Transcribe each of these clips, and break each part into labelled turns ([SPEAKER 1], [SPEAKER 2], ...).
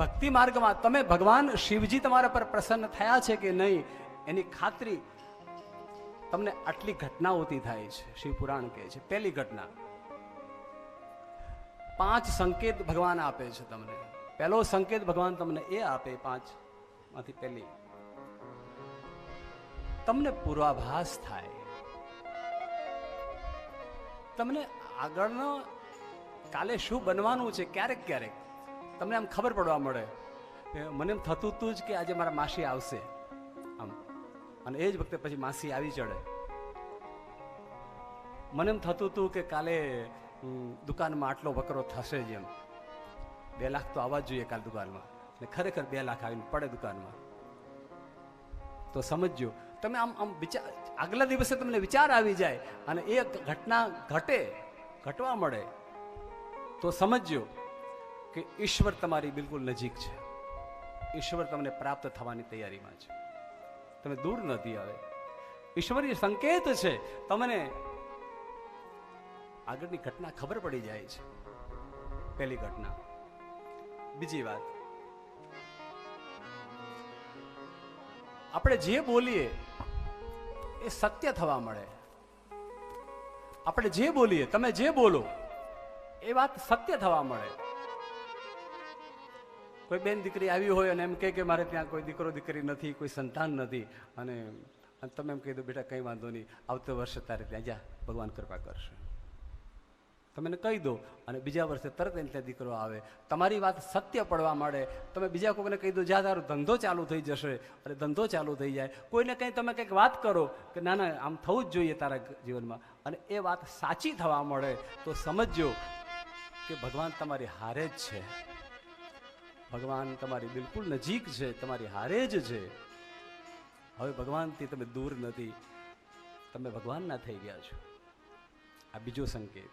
[SPEAKER 1] ભક્તિ માર્ગમાં તમે ભગવાન શિવજી તમારા પર પ્રસન્ન થયા છે કે નહીં, એની ખાતરી તમને આટલી ઘટનાઓથી થાય છે. શિવ કહે છે. પહેલી ઘટના. પાંચ સંકેત ભગવાન આપે છે તમને. પહેલો સંકેત ભગવાન તમને એ આપે પાંચમાંથી પહેલી. તમને પૂર્વાભાસ થાય. તમને આગળનો કાલે શું બનવાનું છે, ક્યારેક ક્યારેક. તમને આમ ખબર પડવા મળે. મને એમ થતું હતું જ કે આજે મારા માસી આવશે. આમ, અને એ જ વખતે પછી માસી આવી ચડે. મને એમ થતું હતું કે કાલે દુકાનમાં આટલો વકરો થશે જ એમ. બે લાખ તો આવવા જ જોઈએ કાલ દુકાનમાં. અને ખરેખર બે લાખ આવીને પડે દુકાનમાં. તો સમજજો, તમે આમ આમ વિચાર, આગલા દિવસે તમને વિચાર આવી જાય અને એ ઘટના ઘટે, ઘટવા મળે. તો સમજજો કે ઈશ્વર તમારી બિલકુલ નજીક છે. ઈશ્વર તમને પ્રાપ્ત થવાની તૈયારીમાં છે. તમે દૂર નથી હવે ઈશ્વરીય સંકેત છે. તમને આગળની ઘટના ખબર પડી જાય છે. પહેલી ઘટના. બીજી વાત. આપણે જે બોલીએ, એ સત્ય થવા મળે. આપણે જે બોલીએ, તમે જે બોલો, એ વાત સત્ય થવા મળે. કોઈ બેન દીકરી આવી હોય અને એમ કહે કે મારે ત્યાં કોઈ દીકરો દીકરી નથી, કોઈ સંતાન નથી, અને તમે એમ કહી દો, બેટા, કંઈ વાંધો નહીં, આવતો વર્ષે તારે ત્યાં જા, ભગવાન કૃપા કરશે. તમે એને કહી દો, અને બીજા વર્ષે તરત એને ત્યાં દીકરો આવે. તમારી વાત સત્ય પડવા માંડે. તમે બીજા કોઈને કહી દો જ્યાં તારો ધંધો ચાલુ થઈ જશે. અને ધંધો ચાલુ થઈ જાય. કોઈને કંઈ તમે કંઈક વાત કરો કે, ના ના, આમ થવું જ જોઈએ તારા જીવનમાં. અને એ વાત સાચી થવા મળે તો સમજજો કે ભગવાન તમારી હારે જ છે. ભગવાન તમારી બિલકુલ નજીક છે, તમારી હારે જ છે. હવે ભગવાનથી તમે દૂર નથી. તમે ભગવાનના થઈ ગયા છો. આ બીજો સંકેત.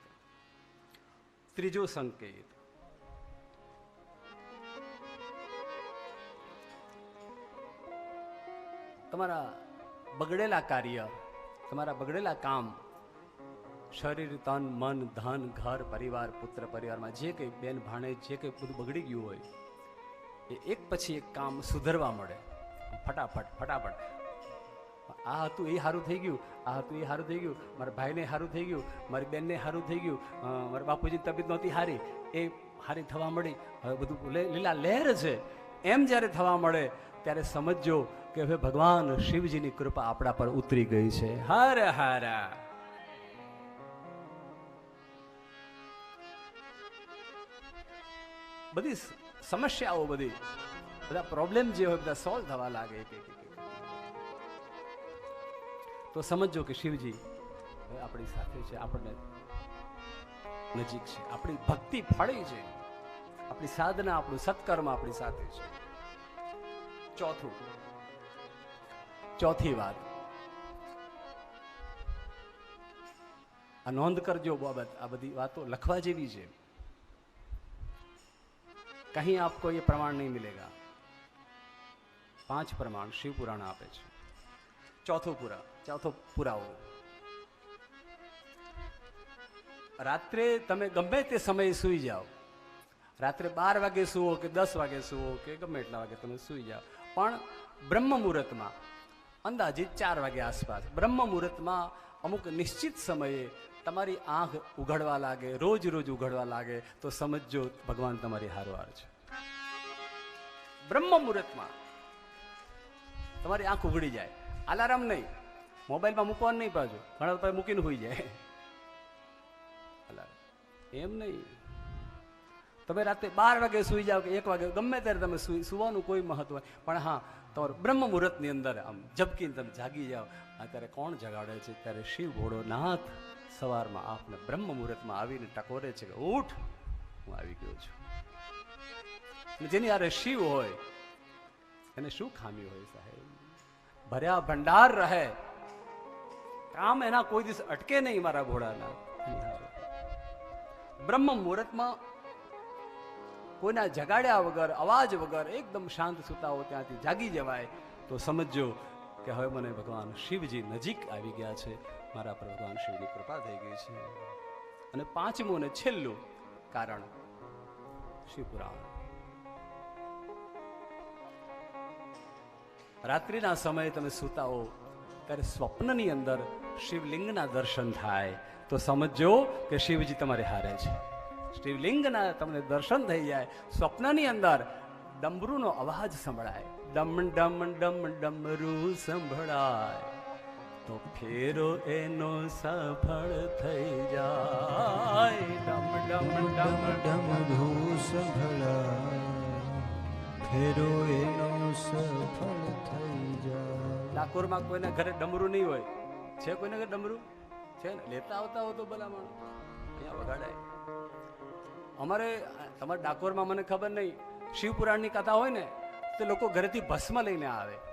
[SPEAKER 1] ત્રીજો સંકેત. તમારા બગડેલા કાર્ય, તમારા બગડેલા કામ, શરીર, તન, મન, ધન, ઘર, પરિવાર, પુત્ર, પરિવારમાં જે કંઈ બેન ભાણે જે કંઈ બધું બગડી ગયું હોય એ એક પછી એક કામ સુધરવા મળે. ફટાફટ ફટાફટ. આ હતું, એ સારું થઈ ગયું. આ હતું, એ સારું થઈ ગયું. મારા ભાઈને સારું થઈ ગયું. મારી બેનને સારું થઈ ગયું. મારા બાપુજીની તબિયત નહોતી સારી. એ સારી થવા મળી. હવે બધું લીલા લહેર છે. એમ જ્યારે થવા મળે, ત્યારે સમજજો કે હવે ભગવાન શિવજીની કૃપા આપણા પર ઉતરી ગઈ છે. હર હર. બધી સમસ્યાઓ બધી. બધા પ્રોબ્લેમ જે હોય બધા સોલ્વ થવા લાગે. તો સમજો કે શિવજી આપણી સાથે છે, આપણને નજીક છે. આપણી ભક્તિ ફળી છે. આપણી સાધના, આપણું સત્કર્મ આપણી સાથે છે. ચોથું. ચોથી વાત. આ નોંધ કરજો બાબત, આ બધી વાતો લખવા જેવી છે. कहीं आपको ये प्रमाण नहीं मिलेगा પાંચ પ્રમાણ શિવ પુરાણ આપે છે ચોથો પુરા ચોથો પુરાવો રાત્રે તમે ગમે તે સમયે સૂઈ જાઓ રાત્રે બાર વાગે સુવો કે દસ વાગે સુવો કે ગમે એટલા વાગે તમે સૂઈ જાઓ પણ બ્રહ્મ મુહૂર્તમાં અંદાજિત ચાર વાગે આસપાસ બ્રહ્મ મુહૂર્તમાં અમુક નિશ્ચિત સમયે તમારી આંખ ઉઘડવા લાગે, રોજ રોજ ઉઘડવા લાગે, તો સમજજો ભગવાન તમારી હારવાર છે. બ્રહ્મ મુહૂર્તમાં તમારી આંખ ઉઘડી જાય. અલાર્મ નહીં. મોબાઈલમાં મૂકવાનું નહીં પાછું. ઘણા પાસે મૂકીને હોઈ જાય. અલાર્મ એમ નહીં. તમે રાતે બાર વાગે સૂઈ જાઓ કે એક વાગે, ગમે ત્યારે તમે સૂઈ, સુવાનું કોઈ મહત્વ પણ હા, તમારું બ્રહ્મ મુહૂર્તની અંદર આમ ઝબકીને તમે જાગી જાઓ. અત્યારે કોણ જગાડે છે? ત્યારે શિવ ભોળોનાથ સવારમાં આપને બ્રહ્મ મુહૂર્તમાં આવીને ટકોરે છે કે ઉઠ, હું આવી ગયો છું. જેની આરે શિવ હોય, એને શું ખામી હોય સાહેબ? ભર્યા ભંડાર રહે. કામ એના કોઈ દિવસ અટકે નહીં મારા ઘોડાના બ્રહ્મ મુહૂર્તમાં કોઈના જગાડ્યા વગર, અવાજ વગર એકદમ શાંત સુતાઓ ત્યાંથી જાગી જવાય. તો સમજજો કે હવે મને ભગવાન શિવજી નજીક આવી ગયા છે. મારા પર ભગવાન શિવની કૃપા થઈ ગઈ છે. અને પાંચમું અને છેલ્લું કારણ શિવપુરાણ. રાત્રિના સમયે તમે સૂતા હો ત્યારે સ્વપ્નની અંદર શિવલિંગના દર્શન થાય. તો સમજો કે શિવજી તમારે હારે છે. શિવલિંગના તમને દર્શન થઈ જાય, સ્વપ્નની અંદર ડમરૂનો અવાજ સંભળાય. ડમ ડમ ડમ ડમરૂ સંભળાય. તો ફેરો એનો સફળ થઈ જાય. ડમ ડમ ડમ
[SPEAKER 2] ડમ સંભળાય ફેરો એનો સફળ થઈ જાય.
[SPEAKER 1] ડાકોરમાં કોઈને ઘરે ડમરું નહીં હોય. છે કોઈને ઘરે ડમરું? છે ને? લેતા આવતા હો તો ભલામણ અહીંયા વગાડાય. અમારે તમારે ડાકોરમાં મને ખબર નહીં શિવપુરાણની કથા હોય ને તો લોકો ઘરેથી ભસ્મ લઈને આવે.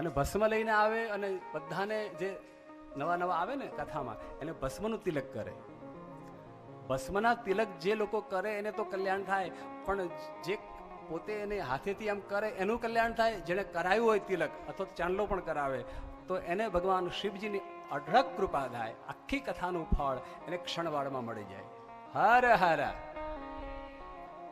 [SPEAKER 1] અને ભસ્મ લઈને આવે અને બધાને જે નવા નવા આવે ને કથામાં, એને ભસ્મનું તિલક કરે. ભસ્મના તિલક જે લોકો કરે એને તો કલ્યાણ થાય, પણ જે પોતે એને હાથેથી આમ કરે એનું કલ્યાણ થાય જેને કરાયું હોય તિલક, અથવા તો ચાંદલો પણ કરાવે, તો એને ભગવાન શિવજીની અઢળક કૃપા થાય, આખી કથાનું ફળ એને ક્ષણવાળમાં મળી જાય. હર હર!